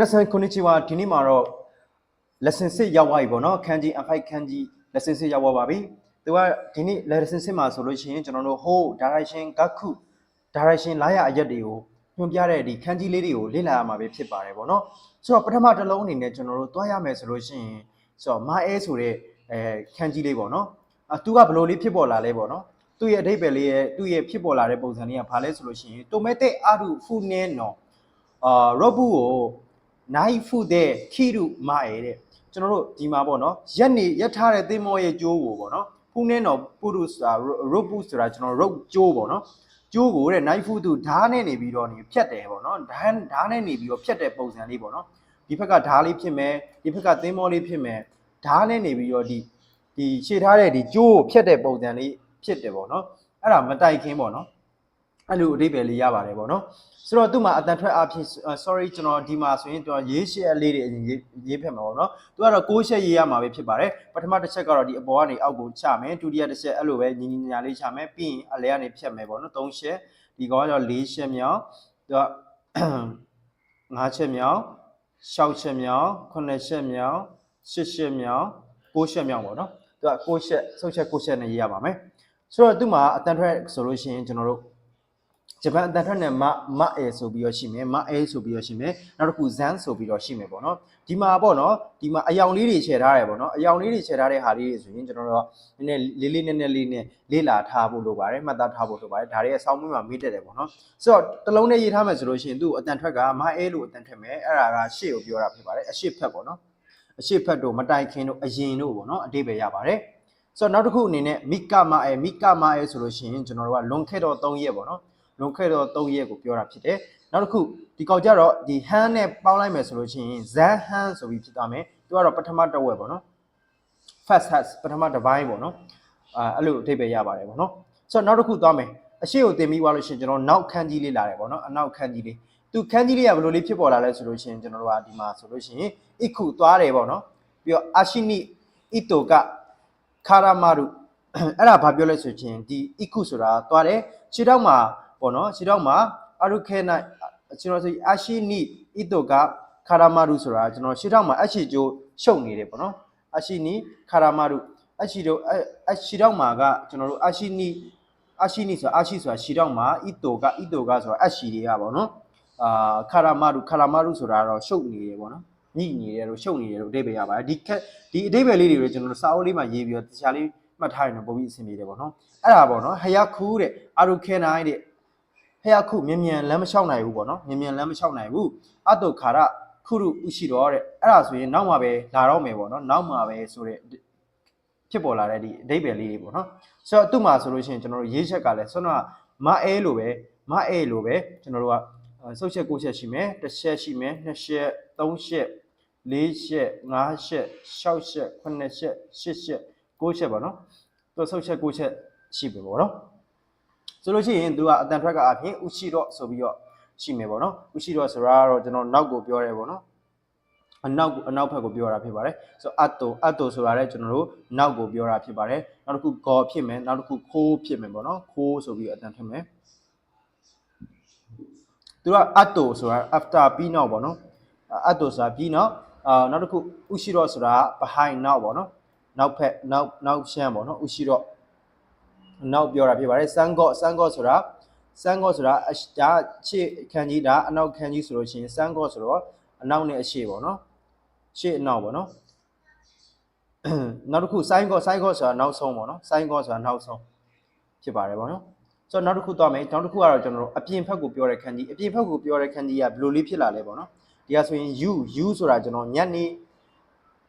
နာဆန်ကိုနီချီဝါဒီနေ့မှာတော့ lesson 6ရောက်သွားပြီပေါ့နော်ခန်းကြီး M5 ခန်းကြီး lesson 6ရောက်သွားပါပြီသူကဒီနေ့ lesson 6မှာဆိုလို့ရှိရင်ကျွန်တော်တို့ whole direction ကခု direction လာရအရက်တွေကိုညွှန်ပြတဲ့ဒီခန်းကြီးလေးတွေကိုလေ့လာရမှာပဲဖြစ်ပါတယ်ပေါ့နော်ဆိုတော့ပထမတစ်လုံးအနေနဲ့ကျွန်တော်တို့တွားရမယ်ဆိုလို့ရှိရင်ဆိုတော့ my air ဆိုတဲ့အဲခန်းကြီးလေးပေါ့နော်အသူကဘလို့လေးဖြစ်ပေါ်လာလဲပေါ့နော်သူ့ရဲ့အဓိပ္ပာယ်လေးရဲ့သူ့ရဲ့ဖြစ်ပေါ်လာတဲ့ပုံစံလေးကဘာလဲဆိုလို့ရှိရင် tomato aru funen no အာ robu ကို နိုင်ဖုတဲ့ခီရုမရဲတဲ့ကျွန်တော်တို့ဒီမှာပေါ့နော်ရက်နေရက်ထားတဲ့သင်းမောရဲ့ကျိုးကိုပေါ့နော်ဖုနေတော့ပုရုစာရော့ဘူးဆိုတာကျွန်တော်ရုပ်ကျိုးပေါ့နော်ကျိုးကိုတဲ့နိုင်ဖုသူဓားနဲ့နေပြီးတော့နေဖြတ်တယ်ပေါ့နော်ဓားဓားနဲ့နေပြီးတော့ဖြတ်တဲ့ပုံစံလေးပေါ့နော်ဒီဘက်ကဓားလေးဖြစ်မယ်ဒီဘက်ကသင်းမောလေးဖြစ်မယ်ဓားနဲ့နေပြီးတော့ဒီဒီရှေ့ထားတဲ့ဒီကျိုးကိုဖြတ်တဲ့ပုံစံလေးဖြစ်တယ်ပေါ့နော်အဲ့ဒါမတိုက်ခင်းပေါ့နော်အဲ့လိုအဓိပ္ပာယ်လေးရပါတယ်ပေါ့နော် ဆိုတော့သူ့မှာအတန်ထွက်အဖြစ် sorry ကျွန်တော်ဒီမှာဆိုရင်ကျွန်တော်ရေးရှက်လေးတွေအရင်ရေးရေးဖက်မှာပေါ့နော်သူကတော့6ရှက်ရေးရမှာပဲဖြစ်ပါတယ်ပထမတစ်ချက်ကတော့ဒီအပေါ်ကနေအောက်ကိုချမယ်ဒုတိယတစ်ချက်အဲ့လိုပဲညီညီညာလေးချမယ်ပြီးရင်အလဲကနေဖြတ်မယ်ပေါ့နော်3ရှက်ဒီကောင်ကတော့4ရှက်မြောက်သူက5ချက်မြောက်6ချက်မြောက်9ချက်မြောက်10ချက်မြောက်9ချက်မြောက်ပေါ့နော်သူက6ရှက်ဆုတ်ချက်6ရှက်နဲ့ရေးရပါမယ်ဆိုတော့သူ့မှာအတန်ထွက်ဆိုလို့ရှိရင်ကျွန်တော်တို့ ဂျပန်အတန်ထွက်နဲ့မမအဲဆိုပြီးတော့ရှိမယ်မအဲဆိုပြီးတော့ရှိမယ်နောက်တစ်ခုဇန်ဆိုပြီးတော့ရှိမယ်ပေါ့နော်ဒီမှာပေါ့နော်ဒီမှာအယောင်လေးတွေခြယ်ထားတယ်ပေါ့နော်အယောင်လေးတွေခြယ်ထားတဲ့ဟာလေးတွေဆိုရင်ကျွန်တော်တို့ကနည်းနည်းလေးလေးနည်းနည်းလေးနဲ့လေးလာထားဖို့လိုပါတယ်မှတ်သားထားဖို့လိုပါတယ်ဒါတွေရဲ့ဆောင်းမွေးမှာမေးတက်တယ်ပေါ့နော်ဆိုတော့တစ်လုံးနဲ့ရေးထားမယ်ဆိုလို့ရှိရင်သူ့အတန်ထွက်ကမအဲလို့အတန်ထွက်မယ်အဲ့ဒါကရှေ့ကိုပြောတာဖြစ်ပါတယ်အရှေ့ဖက်ပေါ့နော်အရှေ့ဖက်တို့မတိုင်ခင်တို့အရင်တို့ပေါ့နော်အတိပ္ပယ်ရပါတယ်ဆိုတော့နောက်တစ်ခုအနေနဲ့မိကမအဲမိကမအဲဆိုလို့ရှိရင်ကျွန်တော်တို့ကလွန်ခဲ့တော့3ရက်ပေါ့နော် လွန်ခဲ့တော့3ရက်ကိုပြောတာဖြစ်တယ်။နောက်တစ်ခုဒီကောက်ကြတော့ဒီ hand နဲ့ပေါင်းလိုက်မယ်ဆိုလို့ရှိရင် zan hand ဆိုပြီးဖြစ်သွားမယ်။သူကတော့ပထမတစ်ဝက်ပေါ့နော်။ first has ပထမတစ်ပိုင်းပေါ့နော်။အာအဲ့လိုအထိပ္ပယ်ရပါတယ်ပေါ့နော်။ဆိုတော့နောက်တစ်ခုသွားမယ်။အရှိကိုတင်ပြီးသွားလို့ရှိရင်ကျွန်တော်နောက်ခန်းကြီးလေးလာတယ်ပေါ့နော်။အနောက်ခန်းကြီးလေး။သူခန်းကြီးလေးကဘယ်လိုလေးဖြစ်ပေါ်လာလဲဆိုလို့ရှိရင်ကျွန်တော်တို့ကဒီမှာဆိုလို့ရှိရင် ikku သွားတယ်ပေါ့နော်။ပြီးတော့ ashini ito က karamaru အဲ့ဒါဘာပြောလဲဆိုရင်ဒီ ikku ဆိုတာသွားတယ်ခြေထောက်မှာ ပေါ့နော်ခြေထောက်မှာအရုခဲနိုင်ကျွန်တော်ဆိုအရှိနိဣတုကခါရမရုဆိုတာကျွန်တော်ခြေထောက်မှာအရှိကျိုးရှုပ်နေတယ်ပေါ့နော်အရှိနိခါရမရုအရှိတို့အရှိထောက်မှာကကျွန်တော်တို့အရှိနိအရှိနိဆိုတာအရှိဆိုတာခြေထောက်မှာဣတုကဣတုကဆိုတာအရှိတွေကပေါ့နော်အာခါရမရုခါရမရုဆိုတာတော့ရှုပ်နေတယ်ပေါ့နော်ညိနေတယ်လို့ရှုပ်နေတယ်လို့အဓိပ္ပာယ်ရပါတယ်ဒီဒီအဓိပ္ပာယ်လေးတွေကိုကျွန်တော်တို့စာအုပ်လေးမှာရေးပြီးတော့တခြားလေးမှတ်ထားရင်တော့ပုံပြီးအဆင်ပြေတယ်ပေါ့နော်အဲ့ဒါပေါ့နော်ဟယာခူးတဲ့အရုခဲနိုင်တဲ့ ဟယာခုမြန်မြန်လမ်းမလျှောက်နိုင်ဘူးပေါ့နော်မြန်မြန်လမ်းမလျှောက်နိုင်ဘူးအတုခါရခုရုဥရှိတော်တဲ့အဲ့ဒါဆိုရင်နောက်မှပဲလာတော့မယ်ပေါ့နော်နောက်မှပဲဆိုတဲ့ဖြစ်ပေါ်လာတဲ့ဒီအဓိပ္ပာယ်လေးတွေပေါ့နော်ဆိုတော့သူ့မှာဆိုလို့ရှိရင်ကျွန်တော်တို့ရေးချက်ကလည်းဆွမ်းတော့မအဲလိုပဲမအဲလိုပဲကျွန်တော်တို့ကစုပ်ချက်ကိုချက်ရှိမယ်တစ်ချက်ရှိမယ်နှစ်ချက်သုံးချက်လေးချက်ငါးချက်ရှောက်ချက်ခုနှစ်ချက်ရှစ်ချက်ကိုးချက်ပေါ့နော်သူဆုပ်ချက်ကိုးချက်ရှိပြီပေါ့နော် ဆိုလို့ရှိရင်သူကအတန်ထွက်ကအပြင်ဥရှိတော့ဆိုပြီးတော့ရှိမယ်ပေါ့နော်ဥရှိတော့ဆိုတာကတော့ကျွန်တော်နောက်ကိုပြောရဲပေါ့နော်အနောက်ကိုအနောက်ဘက်ကိုပြောတာဖြစ်ပါတယ်ဆိုတော့အတ်တိုအတ်တိုဆိုတာလည်းကျွန်တော်တို့နောက်ကိုပြောတာဖြစ်ပါတယ်နောက်တစ်ခုဂေါ်ဖြစ်မယ်နောက်တစ်ခုခိုးဖြစ်မယ်ပေါ့နော်ခိုးဆိုပြီးအတန်ထွက်မယ်သူကအတ်တိုဆိုတာ after ပြီးနောက်ပေါ့နော်အတ်တိုဆိုတာပြီးနောက်အာနောက်တစ်ခုဥရှိတော့ဆိုတာ behind နောက်ပေါ့နော်နောက်ဖက်နောက်နောက်ရှမ်းပေါ့နော်ဥရှိတော့ နောက်ပြောတာဖြစ်ပါတယ်စန်းကော့စန်းကော့ဆိုတာစန်းကော့ဆိုတာအဒါရှေ့ခန်းကြီးဒါအနောက်ခန်းကြီးဆိုလို့ရှိရင်စန်းကော့ဆိုတော့အနောက်နဲ့အရှေ့ပေါ့နော်ရှေ့အနောက်ပေါ့နော်နောက်တစ်ခုဆိုင်းကော့ဆိုင်းကော့ဆိုတာနောက်ဆုံးပေါ့နော်ဆိုင်းကော့ဆိုတာနောက်ဆုံးဖြစ်ပါတယ်ပေါ့နော်ဆိုတော့နောက်တစ်ခုသွားမယ်နောက်တစ်ခုကတော့ကျွန်တော်တို့အပြင်ဘက်ကိုပြောတဲ့ခန်းကြီးအပြင်ဘက်ကိုပြောတဲ့ခန်းကြီးကဘယ်လိုလေးဖြစ်လာလဲပေါ့နော်ဒီကဆိုရင် you you ဆိုတာကျွန်တော်ညနေ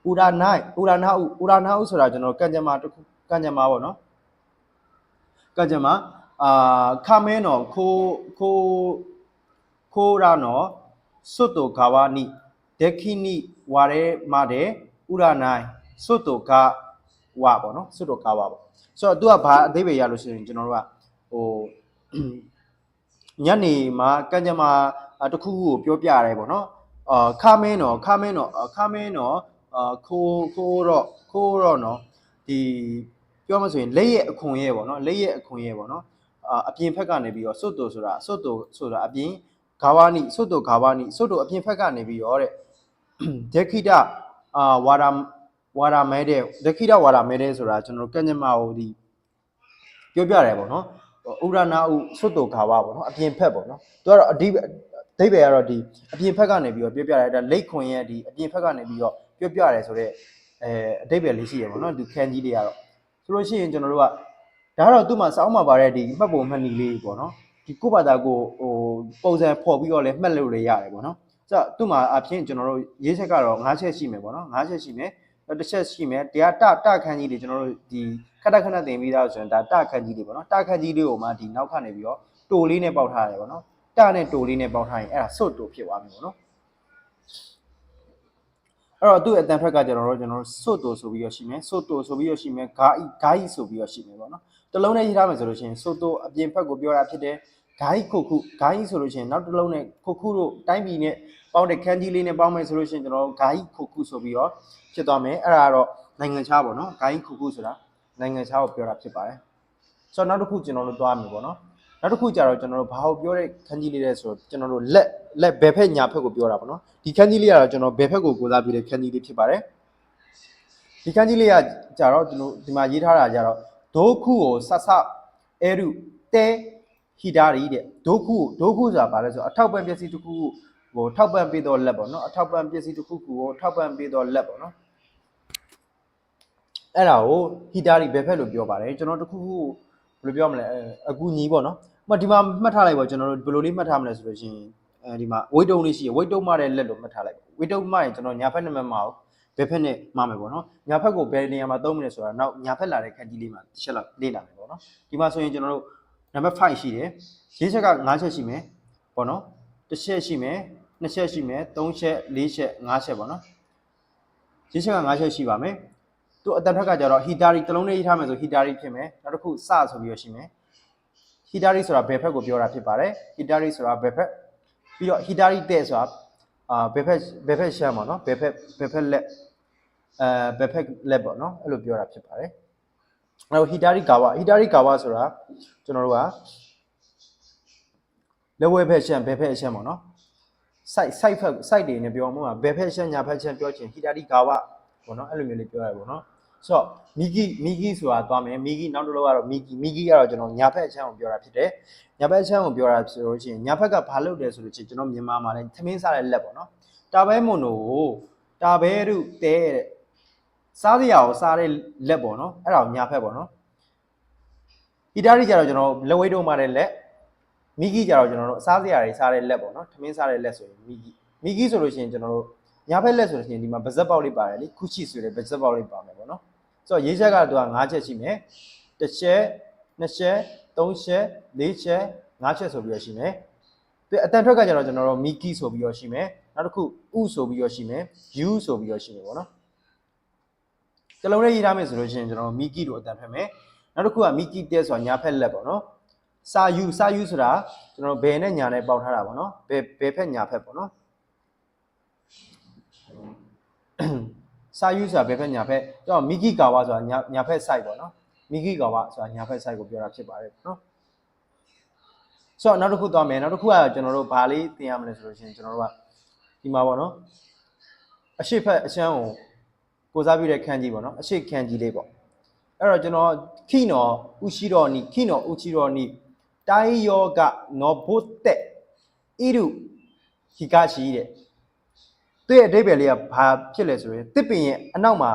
ဥရာနိုင်ဥရာနာဥဥရာနာဥဆိုတာကျွန်တော်ကံကြမ္မာတစ်ခုကံကြမ္မာပေါ့နော် ကံကြမ္မာအာခမဲနော်ခိုးခိုးခိုးရာနော်စွတ်တောဂါဝနိဒခိနိဝါရဲမတဲ့ဥရာနိုင်စွတ်တောဂဝပေါ့နော်စွတ်တောဂဝပေါ့ဆိုတော့သူကဘာအသေးပဲရလို့ရှိရင်ကျွန်တော်တို့ကဟိုညနေမှာကံကြမ္မာတစ်ခုခုကိုပြောပြရတယ်ပေါ့နော်အာခမင်းတော့ခမင်းတော့ခမင်းတော့အာခိုးခိုးတော့ခိုးတော့နော်ဒီ ပြောမှဆိုရင်လက်ရဲ့အခွန်ရဲ့ပေါ့နော်လက်ရဲ့အခွန်ရဲ့ပေါ့နော်အာအပြင်ဘက်ကနေပြီးတော့စွတ်တူဆိုတာစွတ်တူဆိုတာအပြင်ဂါဝနီစွတ်တိုဂါဝနီစွတ်တိုအပြင်ဘက်ကနေပြီးတော့တဲ့ဒက္ခိတအာဝါရာဝါရာမဲတဲ့ဒက္ခိတဝါရာမဲတဲ့ဆိုတာကျွန်တော်တို့ကညမကိုဒီပြောပြတယ်ပေါ့နော်ဥရနာဥစွတ်တိုဂါဝပေါ့နော်အပြင်ဘက်ပေါ့နော်သူကတော့အဓိပ္ပာယ်အဓိပ္ပာယ်ကတော့ဒီအပြင်ဘက်ကနေပြီးတော့ပြောပြတယ်ဒါလိတ်ခွင်ရဲ့ဒီအပြင်ဘက်ကနေပြီးတော့ပြောပြတယ်ဆိုတော့အဲအဓိပ္ပာယ်လေးရှိရပေါ့နော်ဒီခန်းကြီးတွေကတော့ ဆိုလို့ရှိရင်ကျွန်တော်တို့ကဒါကတော့သူ့မှာစောင်းမှာပါတဲ့ဒီမှတ်ပုံမှတ်နည်းလေးပေါ့နော်ဒီကိုယ့်ဘာသာကိုဟိုပုံစံဖော်ပြီးတော့လည်းမှတ်လို့လည်းရတယ်ပေါ့နော်ဆိုတော့သူ့မှာအဖြစ်ကျွန်တော်တို့ရေးချက်ကတော့၅ချက်ရှိမယ်ပေါ့နော်၅ချက်ရှိမယ်နောက်တစ်ချက်ရှိမယ်တရားတတခန်းကြီးတွေကျွန်တော်တို့ဒီခက်တခဏတင်ပြီးသားဆိုရင်ဒါတခန်းကြီးတွေပေါ့နော်တခန်းကြီးလေးကိုမှဒီနောက်ခနေပြီးတော့တိုလေးနဲ့ပေါက်ထားရတယ်ပေါ့နော်တနဲ့တိုလေးနဲ့ပေါက်ထားရင်အဲ့ဒါစွတ်တိုဖြစ်သွားပြီပေါ့နော် အဲ့တော့သူ့အတန်ဖက်ကကျွန်တော်တို့ကျွန်တော်တို့စွတ်တိုဆိုပြီးတော့ရှိမယ်စွတ်တိုဆိုပြီးတော့ရှိမယ်ဂါဤဂါဤဆိုပြီးတော့ရှိမယ်ပေါ့နော်တစ်လုံးနဲ့ရေးထားမယ်ဆိုလို့ရှိရင်ဆိုတိုအပြင်ဘက်ကိုပြောတာဖြစ်တယ်ဂိုင်းခုခုဂိုင်းဆိုလို့ရှိရင်နောက်တစ်လုံးနဲ့ခုခုတို့တိုင်းပြည်နဲ့ပေါင်းတဲ့ခန်းကြီးလေးနဲ့ပေါင်းမယ်ဆိုလို့ရှိရင်ကျွန်တော်ဂိုင်းခုခုဆိုပြီးတော့ဖြစ်သွားမယ်အဲ့ဒါကတော့နိုင်ငံခြားပေါ့နော်ဂိုင်းခုခုဆိုတာနိုင်ငံခြားကိုပြောတာဖြစ်ပါတယ်ဆိုတော့နောက်တစ်ခုကျွန်တော်တို့သွားမယ်ပေါ့နော် နောက်တစ်ခုကျတော့ကျွန်တော်တို့ဘာကိုပြောတဲ့ခန်းကြီးလေးလဲဆိုတော့ကျွန်တော်တို့လက်လက်ဘယ်ဖက်ညာဖက်ကိုပြောတာပေါ့နော်ဒီခန်းကြီးလေးကတော့ကျွန်တော်ဘယ်ဖက်ကိုကိုးစားပြုတဲ့ခန်းကြီးလေးဖြစ်ပါတယ်ဒီခန်းကြီးလေးကကြတော့ကျွန်တော်ဒီမှာရေးထားတာကြတော့ဒုက္ခုကိုဆဆအဲရုတဲဟီတာရီတဲ့ဒုက္ခုဒုက္ခုဆိုတာဘာလဲဆိုတော့အထောက်ပံ့ပစ္စည်းတစ်ခုခုဟိုထောက်ပံ့ပေးတော့လက်ပေါ့နော်အထောက်ပံ့ပစ္စည်းတစ်ခုခုကိုထောက်ပံ့ပေးတော့လက်ပေါ့နော်အဲ့ဒါကိုဟီတာရီဘယ်ဖက်လို့ပြောပါတယ်ကျွန်တော်တစ်ခုခု ဘယ်လိုပြောမလဲအဲအကူညီပေါ့နော်မဒီမှာမှတ်ထားလိုက်ပါကျွန်တော်တို့ဘယ်လိုလေးမှတ်ထားမလဲဆိုလို့ရှိရင်အဲဒီမှာဝိတ်တုံးလေးရှိရဝိတ်တုံးမတဲ့လက်လို့မှတ်ထားလိုက်ဝိတ်တုံးမရင်ကျွန်တော်ညာဖက်နံပါတ်မအောင်ဘယ်ဖက်နဲ့မှားမယ်ပေါ့နော်ညာဖက်ကိုဘယ်နေရာမှာသုံးမလဲဆိုတာနောက်ညာဖက်လာတဲ့ခန်းကြီးလေးမှာတစ်ချက်လောက်လေ့လာမယ်ပေါ့နော်ဒီမှာဆိုရင်ကျွန်တော်တို့နံပါတ်5ရှိတယ်ရေးချက်က5ချက်ရှိမယ်ပေါ့နော်တစ်ချက်ရှိမယ်နှစ်ချက်ရှိမယ်သုံးချက်လေးချက်၅ချက်ပေါ့နော်ရေးချက်က5ချက်ရှိပါမယ် သူအတန်ထက်ကကြတော့ဟီတာရီတစ်လုံးလေးရေးထားမယ်ဆိုဟီတာရီဖြစ်မယ်နောက်တစ်ခုစဆိုပြီးတော့ရှိမယ်ဟီတာရီဆိုတာဘယ်ဖက်ကိုပြောတာဖြစ်ပါတယ်ဟီတာရီဆိုတာဘယ်ဖက်ပြီးတော့ဟီတာရီတဲ့ဆိုတာအာဘယ်ဖက်ဘယ်ဖက်ရှမ်းပါနော်ဘယ်ဖက်ဘယ်ဖက်လက်အဲဘယ်ဖက်လက်ပေါ့နော်အဲ့လိုပြောတာဖြစ်ပါတယ်အဲ့တော့ဟီတာရီကာဝဟီတာရီကာဝဆိုတာကျွန်တော်တို့ကလက်ဝဲဖက်ရှမ်းဘယ်ဖက်ရှမ်းပေါ့နော် site site ဖက် site တွေနဲ့ပြောမှာဘယ်ဖက်ရှမ်းညာဖက်ရှမ်းပြောချင်ဟီတာရီကာဝပေါ့နော်အဲ့လိုမျိုးလေးပြောရတယ်ပေါ့နော် ဆိုတော့မီဂီမီဂီဆိုတာသွားမယ်မီဂီနောက်တစ်လုံးကတော့မီဂီမီဂီကတော့ကျွန်တော်ညာဖက်ချမ်းကိုပြောတာဖြစ်တယ်ညာဖက်ချမ်းကိုပြောတာဆိုလို့ရှိရင်ညာဖက်ကဘာလုပ်တယ်ဆိုလို့ရှိရင်ကျွန်တော်မြန်မာမှာလည်းသမင်းစားတဲ့လက်ပေါ့နော်တာဘဲမွန်တို့ကိုတာဘဲတို့တဲတဲ့စားစရာကိုစားတဲ့လက်ပေါ့နော်အဲ့ဒါကိုညာဖက်ပေါ့နော်ဟီတာရီကျတော့ကျွန်တော်လက်ဝဲတုံးမာတဲ့လက်မီဂီကျတော့ကျွန်တော်တို့အစားစရာတွေစားတဲ့လက်ပေါ့နော်သမင်းစားတဲ့လက်ဆိုရင်မီဂီမီဂီဆိုလို့ရှိရင်ကျွန်တော်တို့ညာဖက်လက်ဆိုလို့ရှိရင်ဒီမှာဗဇက်ပေါက်လေးပါတယ်လေခုချီဆိုတဲ့ဗဇက်ပေါက်လေးပါမယ်ပေါ့နော် ဆိုတော့ရေးချက်ကတော့သူက၅ချက်ရှိမယ်တစ်ချက်နှစ်ချက်သုံးချက်လေးချက်ငါးချက်ဆိုပြီးတော့ရှိမယ်ပြီးအတန်ထွက်ကကျတော့ကျွန်တော်တို့မီဂီဆိုပြီးတော့ရှိမယ်နောက်တစ်ခုဥဆိုပြီးတော့ရှိမယ်ယူဆိုပြီးတော့ရှိမယ်ပေါ့နော်တစ်လုံးလေးရေးထားမယ်ဆိုလို့ရှိရင်ကျွန်တော်တို့မီဂီလို့အတန်ထွက်မယ်နောက်တစ်ခုကမီဂီတဲဆိုတာညာဖက်လက်ပေါ့နော်စာယူစာယူဆိုတာကျွန်တော်တို့ဘယ်နဲ့ညာနဲ့ပေါက်ထားတာပေါ့နော်ဘယ်ဘယ်ဖက်ညာဖက်ပေါ့နော် စာယူဆိုတာဘယ်ဖက်ညာဖက်ကျွန်တော်မီဂီကာဝါဆိုတာညာညာဖက် site ပေါ့နော်မီဂီကာဝါဆိုတာညာဖက် site ကိုပြောတာဖြစ်ပါတယ်ပေါ့နော်ဆိုတော့နောက်တစ်ခုသွားမယ်နောက်တစ်ခုကကျွန်တော်တို့ဘာလေးသင်ရမလဲဆိုလို့ရှိရင်ကျွန်တော်တို့ကဒီမှာပေါ့နော်အရှိဖက်အချမ်းကိုကိုစားပြုတဲ့ခန်းကြီးပေါ့နော်အရှိခန်းကြီးလေးပေါ့အဲ့တော့ကျွန်တော်ခိနော်ဥရှိတော်နီခိနော်ဥရှိတော်နီတိုင်းယောကနောဘုတ်တက်ဣရုဟိကရှိတဲ့ သူ့ရဲ့အဓိပ္ပာယ်လေးကဘာဖြစ်လဲဆိုရင်တစ်ပင်ရဲ့အနောက်မှာ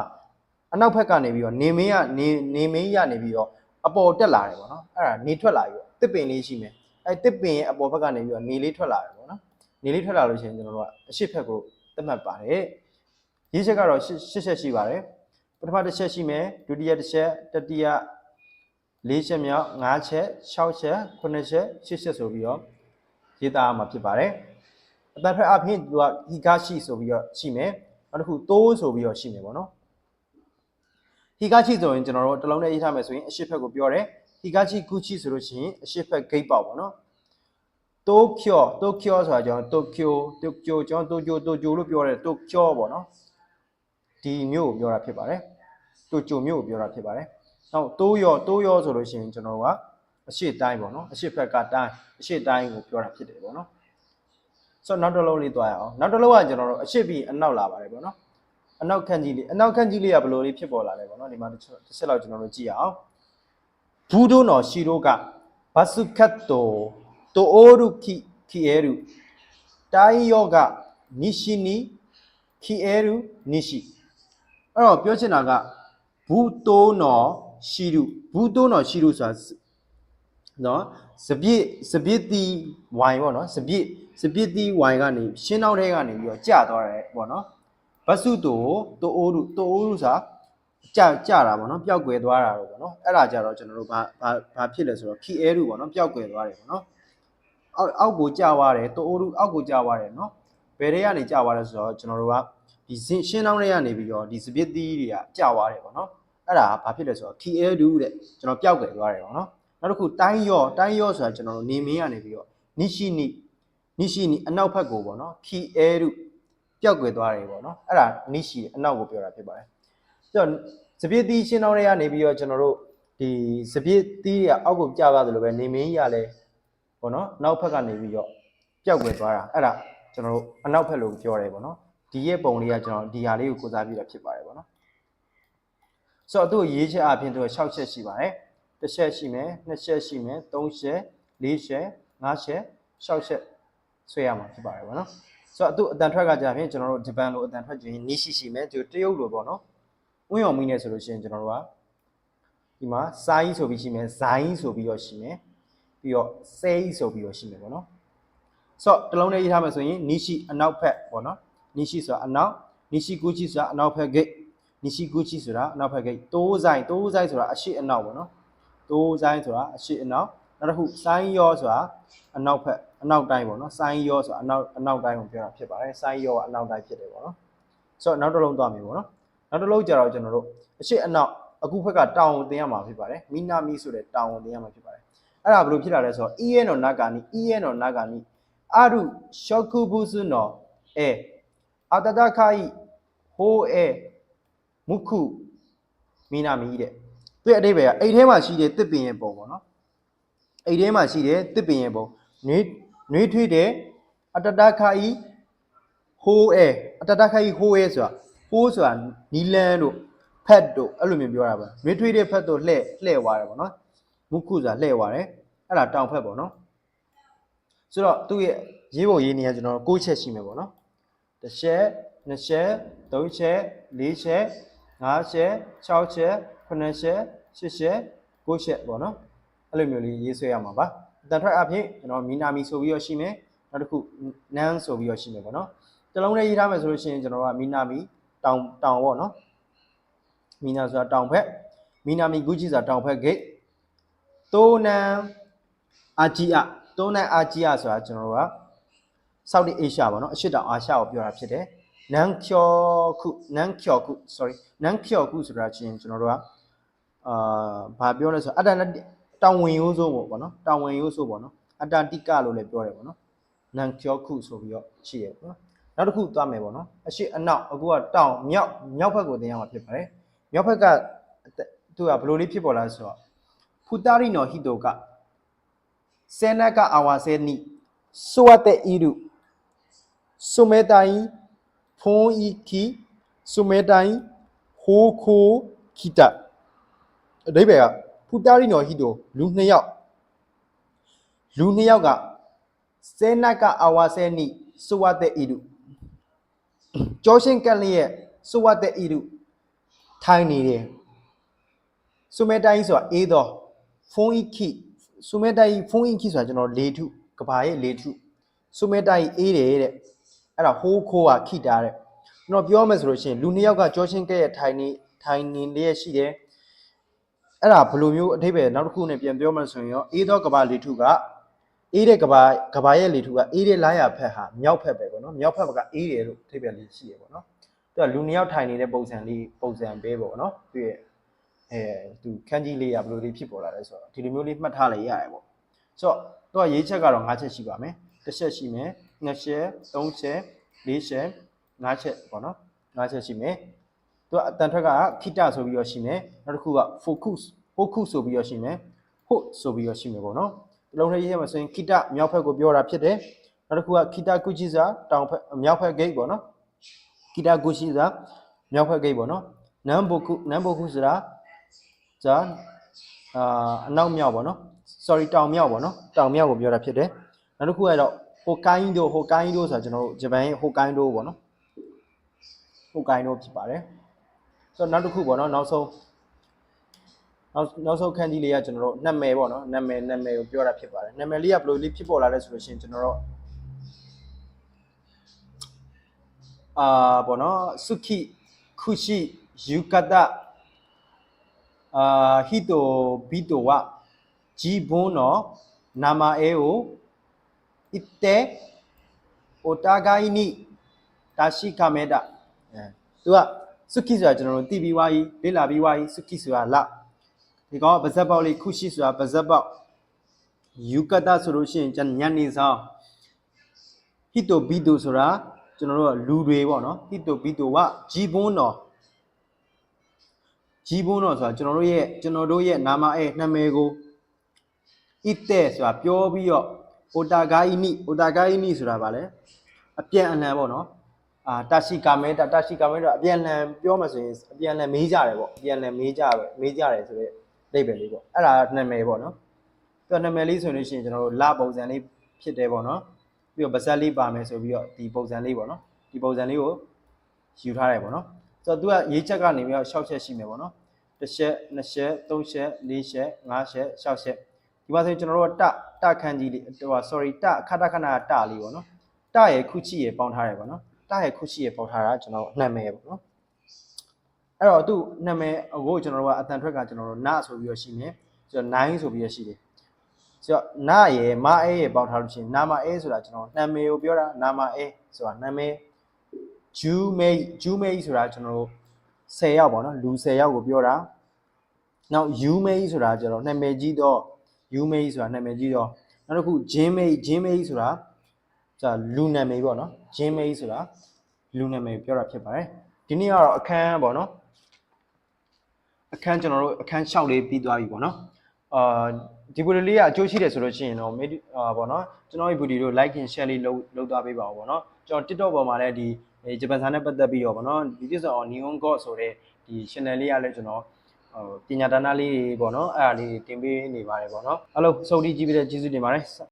အနောက်ဘက်ကနေပြီးတော့နေမင်းကနေနေမင်းရနေပြီးတော့အပေါ်တက်လာတယ်ပေါ့နော်အဲ့ဒါနေထွက်လာပြီးတော့တစ်ပင်လေးရှိမယ်အဲ့တစ်ပင်ရဲ့အပေါ်ဘက်ကနေပြီးတော့နေလေးထွက်လာတယ်ပေါ့နော်နေလေးထွက်လာလို့ရှိရင်ကျွန်တော်တို့ကအရှိဖက်ကိုသတ်မှတ်ပါတယ်ရေးချက်ကတော့ရှစ်ရှစ်ချက်ရှိပါတယ်ပထမတစ်ချက်ရှိမယ်ဒုတိယတစ်ချက်တတိယ၄ချက်မြောက်၅ချက်၆ချက်9ချက်10ချက်ဆိုပြီးတော့ရေးသားမှာဖြစ်ပါတယ် အတန်ဖက်အဖြစ်သူကဟီဂါရှိဆိုပြီးတော့ရှိမယ်နောက်တစ်ခုတိုးဆိုပြီးတော့ရှိမယ်ပေါ့နော်ဟီဂါရှိဆိုရင်ကျွန်တော်တို့တစ်လုံးနဲ့ရေးထားမယ်ဆိုရင်အရှိဖက်ကိုပြောတယ်ဟီဂါရှိဂူချီဆိုလို့ရှိရင်အရှိဖက်ဂိတ်ပေါက်ပေါ့နော်တိုကျိုတိုကျိုဆိုတာကျွန်တော်တိုကျိုတိုကျိုကျွန်တော်တိုကျိုတိုကျိုလို့ပြောတယ်တိုကျိုပေါ့နော်ဒီမျိုးကိုပြောတာဖြစ်ပါတယ်တိုကျိုမျိုးကိုပြောတာဖြစ်ပါတယ်နောက်တိုးရောတိုးရောဆိုလို့ရှိရင်ကျွန်တော်တို့ကအရှိတိုင်းပေါ့နော်အရှိဖက်ကတိုင်းအရှိတိုင်းကိုပြောတာဖြစ်တယ်ပေါ့နော် ဆိုတော့နောက်တစ်လုံးလေးသွားရအောင်နောက်တစ်လုံးကကျွန်တော်တို့အရှိပြီးအနောက်လာပါတယ်ပေါ့နော်အနောက်ခန့်ကြီးလေးအနောက်ခန့်ကြီးလေးကဘယ်လိုလေးဖြစ်ပေါ်လာလဲပေါ့နော်ဒီမှာတစ်ချက်တစ်ချက်လောက်ကျွန်တော်တို့ကြည့်ရအောင်ဘူးဒိုနော်ရှီရိုကဘတ်စုကတ်တိုတိုအိုရုခိခီအေရုတိုင်ယောကနိရှိနီခီအေရုနိရှိအဲ့တော့ပြောချင်တာကဘူးတိုးနော်ရှီရုဘူးတိုးနော်ရှီရုဆိုတာနော်စပြစ်စပြစ်တီဝိုင်ပေါ့နော်စပြစ် စပြစ်တီဝိုင်ကနေရှင်းနောက်ထဲကနေပြီးတော့ကျသွားတယ်ပေါ့နော်ဘတ်စုတိုတိုအိုးရုတိုအိုးရုဆိုတာကျကျတာပေါ့နော်ပျောက်ကွယ်သွားတာတော့ပေါ့နော်အဲ့ဒါကြတော့ကျွန်တော်တို့ဘာဘာဘာဖြစ်လဲဆိုတော့ခီအဲရုပေါ့နော်ပျောက်ကွယ်သွားတယ်ပေါ့နော်အောက်အောက်ကိုကျသွားတယ်တိုအိုးရုအောက်ကိုကျသွားတယ်နော်ဘယ်တွေကနေကျသွားလဲဆိုတော့ကျွန်တော်တို့ကဒီရှင်းနောက်ထဲကနေပြီးတော့ဒီစပြစ်တီတွေကကျသွားတယ်ပေါ့နော်အဲ့ဒါဘာဖြစ်လဲဆိုတော့ခီအဲရုတဲ့ကျွန်တော်ပျောက်ကွယ်သွားတယ်ပေါ့နော်နောက်တစ်ခုတိုင်းရောတိုင်းရောဆိုတာကျွန်တော်တို့နေမင်းကနေပြီးတော့နိရှိ နိနိရှိနိအနောက်ဘက်ကိုပေါ့နော်ခီအဲရုပျောက်ကွယ်သွားတယ်ပေါ့နော်အဲ့ဒါနိရှိအနောက်ကိုပြောတာဖြစ်ပါတယ်ပြီးတော့စပြစ်သီးရှင်းအောင်တွေကနေပြီးတော့ကျွန်တော်တို့ဒီစပြစ်သီးတွေကအောက်ကိုကျသွားသလိုပဲနေမင်းကြီးကလည်းပေါ့နော်နောက်ဘက်ကနေပြီးတော့ပျောက်ကွယ်သွားတာအဲ့ဒါကျွန်တော်တို့အနောက်ဘက်လို့ပြောတယ်ပေါ့နော်ဒီရဲ့ပုံလေးကကျွန်တော်ဒီဟာလေးကိုကိုးစားပြတာဖြစ်ပါတယ်ပေါ့နော်ဆိုတော့သူ့ရေးချက်အပြင်သူက6ချက်ရှိပါတယ်တစ်ချက်ရှိမယ်နှစ်ချက်ရှိမယ်သုံးချက်လေးချက်ငါးချက်ရှောက်ချက် ဆွဲရမှာဖြစ်ပါတယ်ဗောနော်ဆိုတော့အတူအတန်ထွက်ကကြာဖြင့်ကျွန်တော်တို့ဂျပန်လိုအတန်ထွက်ခြင်းနီးရှိရှိမယ်ဒီတရုတ်လိုပေါ့နော်ဝင်းအောင်မီးနေဆိုလို့ရှိရင်ကျွန်တော်တို့ကဒီမှာစာကြီးဆိုပြီးရှိမယ်ဇိုင်းဆိုပြီးတော့ရှိမယ်ပြီးတော့ဆဲကြီးဆိုပြီးတော့ရှိမယ်ဗောနော်ဆိုတော့တလုံးလေးရေးထားမယ်ဆိုရင်နီးရှိအနောက်ဖက်ဗောနော်နီးရှိဆိုတာအနောက်နီးရှိကူချီဆိုတာအနောက်ဖက်ဂိတ်နီးရှိကူချီဆိုတာအနောက်ဖက်ဂိတ်တိုးဆိုင်တိုးဆိုင်ဆိုတာအရှိအနောက်ဗောနော်တိုးဆိုင်ဆိုတာအရှိအနောက်နောက်တစ်ခုဆိုင်းရောဆိုတာအနောက်ဘက် အနောက်တိုင်းပေါ့နော်ဆိုင်းယောဆိုအနောက်အနောက်တိုင်းကိုပြောတာဖြစ်ပါတယ်ဆိုင်းယောကအနောက်တိုင်းဖြစ်တယ်ပေါ့နော်ဆိုတော့နောက်တစ်လုံးသွားမယ်ပေါ့နော်နောက်တစ်လုံးကြတော့ကျွန်တော်တို့အရှိအနောက်အခုဘက်ကတောင်ဝင်တင်ရမှာဖြစ်ပါတယ်မီနာမီဆိုတဲ့တောင်ဝင်တင်ရမှာဖြစ်ပါတယ်အဲ့ဒါဘယ်လိုဖြစ်လာလဲဆိုတော့ EN တော့နာဂာနီ EN တော့နာဂာနီအရုရှောကုပုစုနောအေအတတခိုင်ဟိုးအေမုခုမီနာမီတဲ့သူ့အတိပ္ပယ်ကအိတ်ထဲမှာရှိတဲ့တစ်ပင်ရဲ့ပုံပေါ့နော်အိတ်ထဲမှာရှိတဲ့တစ်ပင်ရဲ့ပုံနွေး နှွေးထွေးတဲ့အတတခါဤဟိုးအဲအတတခါဤဟိုးအဲဆိုတာဟိုးဆိုတာနီလန်းတို့ဖက်တို့အဲ့လိုမျိုးပြောတာပါနှွေးထွေးတဲ့ဖက်တို့လှဲ့လှဲ့သွားတယ်ပေါ့နော်မုခုဆိုတာလှဲ့သွားတယ်အဲ့ဒါတောင်ဖက်ပေါ့နော်ဆိုတော့သူ့ရဲ့ရေးပုံရေးနေရကျွန်တော်ကိုးချက်ရှိမယ်ပေါ့နော်တစ်ချက်နှစ်ချက်သုံးချက်လေးချက်ငါးချက်၆ချက်ခုနှစ်ချက်ရှစ်ချက်ကိုးချက်ပေါ့နော်အဲ့လိုမျိုးလေးရေးဆွဲရမှာပါအ တန်ထွက်အဖြစ်ကျွန်တော်မီနာမီဆိုပြီးတော့ရှိမယ်နောက်တစ်ခုနန်းဆိုပြီးတော့ရှိမယ်ပေါ့နော်တလုံးလေးရေးထားမယ်ဆိုလို့ရှိရင်ကျွန်တော်ကမီနာမီတောင်တောင်ပေါ့နော်မီနာဆိုတာတောင်ဖက်မီနာမီဂူချီဆိုတာတောင်ဖက်ဂိတ်တိုးနန်အာဂျီအတိုးနန်အာဂျီအဆိုတာကျွန်တော်တို့ကဆောက်ဒီအေရှားပေါ့နော်အရှေ့တောင်အာရှကိုပြောတာဖြစ်တယ်နန်ချောခုနန်ချောခု sorry နန်ချောခုဆိုတာချင်းကျွန်တော်တို့ကအာဘာပြောလဲဆိုအတ္တလတော တောင်ဝင်ရိုးဆိုပေါ့ဗောနော်တောင်ဝင်ရိုးဆိုပေါ့နော်အတ္တတိကလို့လည်းပြောတယ်ဗောနော်နန်ကျောခုဆိုပြီးတော့ရှိရပေါ့နော်နောက်တစ်ခုသွားမယ်ဗောနော်အရှိအနောက်အခုကတောင်မြောက်မြောက်ဘက်ကိုတင်ရမှာဖြစ်ပါတယ်မြောက်ဘက်ကသူကဘယ်လိုလေးဖြစ်ပေါ်လာဆိုတော့ဖူတာရီနော်ဟီတိုကစေနကအာဝါစေနိဆိုဝတေအီရုဆုမေတိုင်ဖုံးဤခီဆုမေတိုင်ဟိုခိုခိတအဓိပ္ပာယ်က ဖူတာရီနော်ဟီတိုလူနှစ်ယောက်လူနှစ်ယောက်ကစေနကအဝါဆဲနိစဝတ်တဲ့ဣရုကျောရှင်ကလျက်စဝတ်တဲ့ဣရုထိုင်နေတယ်စုမဲတိုင်းဆိုတာအေးတော့ဖုန်းဤခိစုမဲတိုင်းဖုန်းဤခိဆိုတာကျွန်တော်လေထုကဘာရဲ့လေထုစုမဲတိုင်းအေးတယ်တဲ့အဲ့ဒါဟိုးခိုးကခိတာတဲ့ကျွန်တော်ပြောမယ်ဆိုလို့ရှိရင်လူနှစ်ယောက်ကကြောချင်းကဲ့ရဲ့ထိုင်နေထိုင်နေလျက်ရှိတယ် အဲ့ဒါဘယ်လိုမျိုးအထိပ္ပယ်နောက်တစ်ခုနဲ့ပြန်ပြောမှဆိုရင်ရောအေးတော့ကဘာလေထုကအေးတဲ့ကဘာကဘာရဲ့လေထုကအေးတဲ့လာရဖက်ဟာမြောက်ဖက်ပဲပေါ့နော်မြောက်ဖက်ဘကအေးတယ်လို့အထိပ္ပယ်လေးရှိရပေါ့နော်သူကလူနှစ်ယောက်ထိုင်နေတဲ့ပုံစံလေးပုံစံပဲပေါ့နော်သူရဲ့အဲသူခန်းကြီးလေးကဘယ်လိုလေးဖြစ်ပေါ်လာလဲဆိုတော့ဒီလိုမျိုးလေးမှတ်ထားလိုက်ရတယ်ပေါ့ဆိုတော့သူကရေးချက်ကတော့၅ချက်ရှိပါမယ်တစ်ချက်ရှိမယ်နှစ်ချက်သုံးချက်လေးချက်ငါးချက်ပေါ့နော်ငါးချက်ရှိမယ် သူကအတန်ထွက်ကခိတဆိုပြီးတော့ရှိမယ်နောက်တစ်ခုက focus focus ဆိုပြီးတော့ရှိမယ် hook ဆိုပြီးတော့ရှိမယ်ပေါ့နော်ဒီလုံးလေးရေးရမှာဆိုရင်ခိတမြောက်ဘက်ကိုပြောတာဖြစ်တယ်နောက်တစ်ခုကခီတာကူချီစာတောင်ဖက်မြောက်ဖက်ဂိတ်ပေါ့နော်ခီတာကူချီစာမြောက်ဖက်ဂိတ်ပေါ့နော်နမ်ဘိုကုနမ်ဘိုကုဆိုတာဇာအာအနောက်မြောက်ပေါ့နော် sorry တောင်မြောက်ပေါ့နော်တောင်မြောက်ကိုပြောတာဖြစ်တယ်နောက်တစ်ခုကတော့ဟိုကိုင်းဒိုဟိုကိုင်းဒိုဆိုတာကျွန်တော်တို့ဂျပန်ရဲ့ဟိုကိုင်းဒိုပေါ့နော်ဟိုကိုင်းဒိုဖြစ်ပါတယ် ဆိုတော့နောက်တစ်ခုပေါ့နော်နောက်ဆုံးနောက်နောက်ဆုံးခန်းကြီးလေးကကျွန်တော်တို့နာမည်ပေါ့နော်နာမည်နာမည်ကိုပြောတာဖြစ်ပါတယ်နာမည်လေးကဘယ်လိုလေးဖြစ်ပေါ်လာလဲဆိုလို့ရှိရင်ကျွန်တော်တို့အာပေါ့နော်စုခိခုရှိယူကတအာဟီတိုဘီတိုဝဂျီဘွန်းနော်နာမအေကိုအစ်တေအိုတာဂိုင်းနီတာရှိကမေဒအဲသူက စုခိဆိုတာကျွန်တော်တို့တီးပြီးွားကြီးလေ့လာပြီးွားကြီးစုခိဆိုတာလဒီကောင်ကပါဇက်ပေါက်လေးခုရှိဆိုတာပါဇက်ပေါက်ယူကတဆိုလို့ရှိရင်ကျွန်ညနေဆောင်ဟီတိုဘီတိုဆိုတာကျွန်တော်တို့ကလူတွေပေါ့နော်ဟီတိုဘီတိုကဂျီဘွန်းနော်ဂျီဘွန်းနော်ဆိုတာကျွန်တော်တို့ရဲ့ကျွန်တော်တို့ရဲ့နာမအေနာမည်ကိုဣတဲ့ဆိုတာပြောပြီးတော့အိုတာဂိုင်းနိအိုတာဂိုင်းနိဆိုတာဗာလဲအပြန်အလှန်ပေါ့နော် အာတာရှိကာမဲတာတာရှိကာမဲတော့အပြန်အလှန်ပြောမှဆိုရင်အပြန်အလှန်မေးကြတယ်ပေါ့အပြန်အလှန်မေးကြပဲမေးကြတယ်ဆိုတော့အိဗယ်လေးပေါ့အဲ့ဒါနာမည်ပေါ့နော်သူကနာမည်လေးဆိုလို့ရှိရင်ကျွန်တော်တို့လပုံစံလေးဖြစ်တယ်ပေါ့နော်ပြီးတော့ဗဇက်လေးပါမယ်ဆိုပြီးတော့ဒီပုံစံလေးပေါ့နော်ဒီပုံစံလေးကိုယူထားတယ်ပေါ့နော်ဆိုတော့သူကရေးချက်ကနေပြီးတော့6ချက်ရှိမယ်ပေါ့နော်တစ်ချက်နှစ်ချက်သုံးချက်လေးချက်ငါးချက်6ချက်ဒီမှာဆိုရင်ကျွန်တော်တို့ကတတခန်းကြီးလေးဟို sorry တခဏခဏတလေးပေါ့နော်တရဲ့ခုချီရဲ့ပေါင်းထားတယ်ပေါ့နော် တရဲ့ခုချီရဲ့ပေါင်းထားတာကျွန်တော်နာမည်ပေါ့နော်အဲ့တော့သူ့နာမည်ကိုကျွန်တော်တို့ကအတန်ထွက်ကကျွန်တော်တို့နဆိုပြီးတော့ရှိနေဆိုတော့9ဆိုပြီးတော့ရှိတယ်ဆိုတော့နရဲ့မအေးရဲ့ပေါင်းထားလို့ရှိရင်နာမအေးဆိုတာကျွန်တော်နာမည်ကိုပြောတာနာမအေးဆိုတာနာမည်ဂျူးမေဂျူးမေဆိုတာကျွန်တော်တို့10ယောက်ပေါ့နော်လူ10ယောက်ကိုပြောတာနောက်ယူမေဆိုတာကျွန်တော်နာမည်ကြီးတော့ယူမေးဆိုတာနာမည်ကြီးတော့နောက်တစ်ခုဂျင်းမေးဂျင်းမေးဆိုတာ じゃလူနာမည်ပေါ့နော်ဂျင်းမေးဆိုတာလူနာမည်ပြောတာဖြစ်ပါတယ်ဒီနေ့ကတော့အခန်းပေါ့နော်အခန်းကျွန်တော်တို့အခန်း6လေးပြီးသွားပြီပေါ့နော်အာဒီဗီဒီယိုလေးကအကျိုးရှိတယ်ဆိုလို့ရှိရင်တော့မေဒီအာပေါ့နော်ကျွန်တော်ရဲ့ဗီဒီယိုကို like and share လေးလုပ်လုပ်သွားပေးပါဦးပေါ့နော်ကျွန်တော် TikTok ပေါ်မှာလည်းဒီဂျပန်စာနဲ့ပတ်သက်ပြီးတော့ပေါ့နော်ဒီပြည့်စုံအောင် Neon God ဆိုတဲ့ဒီ channel လေးကလည်းကျွန်တော်ဟိုပညာဒါနလေးတွေပေါ့နော်အဲ့ဒါလေးတွေတင်ပေးနေပါတယ်ပေါ့နော်အဲ့လိုစုံတီးကြည့်ပြီးတဲ့ကျေးဇူးတင်ပါတယ်